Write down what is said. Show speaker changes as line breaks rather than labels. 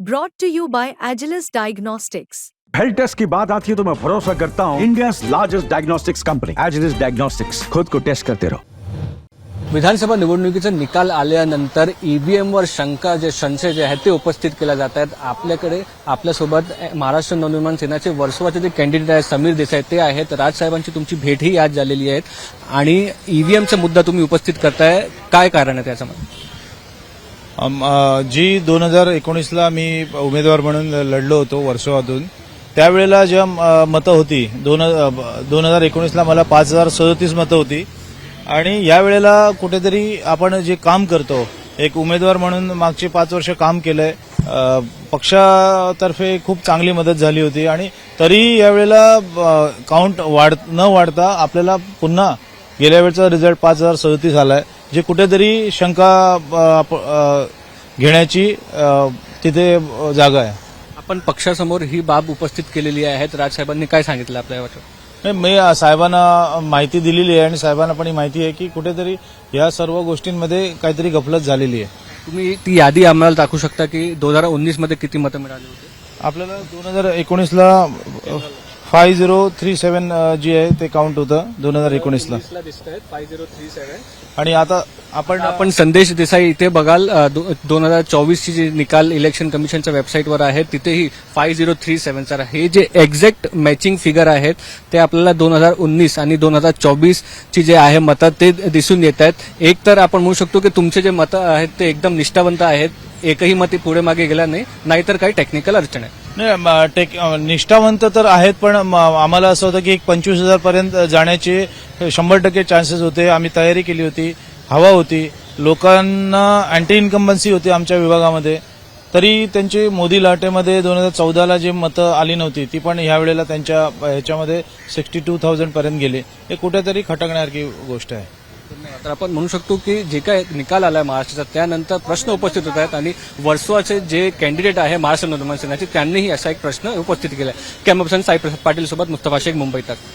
Brought to you by Agilus Diagnostics.
Health test की बात आती है तो मैं भरोसा करता हूँ India largest diagnostics company Agilus diagnostics खुद को टेस्ट करते रहो
विधानसभा निवडणुकीचा निकाल आल्यानंतर ईव्हीएमवर शंका जे संशय जे आहेत ते उपस्थित केल्या जात आहेत. आपल्याकडे आपल्यासोबत महाराष्ट्र नवनिर्माण सेनाचे वर्सोवाचे जे कॅन्डिडेट आहेत समीर देसाई ते आहेत. राजसाहेबांची तुमची भेटही आज झालेली आहे. आणि ईव्हीएमचा मुद्दा तुम्ही उपस्थित करताय. काय कारण आहे त्याच्यामध्ये?
जी दोन हजार एकोणीसला मी उमेदवार म्हणून लढलो होतो वर्सोवातून त्यावेळेला ज्या मतं होती दोन दोन हजार एकोणीसला मला पाच हजार सदतीस मतं होती. आणि यावेळेला कुठेतरी आपण जे काम करतो एक उमेदवार म्हणून मागचे पाच वर्ष काम केलंय पक्षातर्फे खूप चांगली मदत झाली होती. आणि तरी यावेळेला काउंट वाढ न वाढता आपल्याला पुन्हा गेल्या वेळचा रिझल्ट पाच हजार सदतीस आलाय. जे कुठेतरी शंका घेण्याची तिथे जागा आहे.
आपण पक्षासमोर ही बाब उपस्थित केलेली आहे राजसाहेबांनी काय सांगितलं आपल्या वाटतं?
मी साहेबांना माहिती दिलेली आहे आणि साहेबांना पण ही माहिती आहे की कुठेतरी या सर्व गोष्टींमध्ये काहीतरी गफलत झालेली आहे.
तुम्ही ती यादी आम्हाला दाखवू शकता की दोन हजार उन्नीसमध्ये किती मतं मिळाली होती?
आपल्याला दोन हजार एकोणीसला फाय झिरो थ्री सेवन जे आहे ते काउंट होतं दोन हजार एकोणीसला. आणि आता आपण
आपण संदेश देसाई इथे बघाल दोन हजार चोवीसची जी निकाल इलेक्शन कमिशनच्या वेबसाईटवर आहे तिथेही five zero three seven sir हे जे एक्झॅक्ट मॅचिंग फिगर आहेत ते आपल्याला दोन हजार उन्नीस आणि दोन हजार चोवीस ची जे आहे मतं ते दिसून येत आहेत. एक तर आपण म्हणू शकतो की तुमचे जे मतं आहेत ते एकदम निष्ठावंत आहेत. एकही मत पुढे मागे गेल्या नाही नाहीतर काही टेक्निकल अडचण आहे.
नाही टेक निष्ठावंत तर आहेत पण म, आम्हाला असं होतं की एक पंचवीस हजार पर्यंत जाण्याचे शंभर टक्के चान्सेस होते. आम्ही तयारी केली होती हवा होती. लोकांना अँटी इन्कम्बन्सी होती आमच्या विभागामध्ये. तरी त्यांची मोदी लाटेमध्ये दोन हजार चौदाला जे मतं आली नव्हती ती पण ह्या वेळेला त्यांच्या ह्याच्यामध्ये सिक्स्टी टू थाउजंड पर्यंत गेली. हे कुठेतरी खटकण्यासारखी गोष्ट आहे.
तर आपण म्हणू शकतो की जे काय निकाल आलाय महाराष्ट्राचा त्यानंतर प्रश्न उपस्थित होत आहेत आणि वर्सोवाचे जे कॅन्डिडेट आहे महाराष्ट्र नवनिर्माण सेनाचे त्यांनीही असा एक प्रश्न उपस्थित केला कॅमेरा पर्सन साई पाटील सोबत मुस्तफा शेख मुंबईतात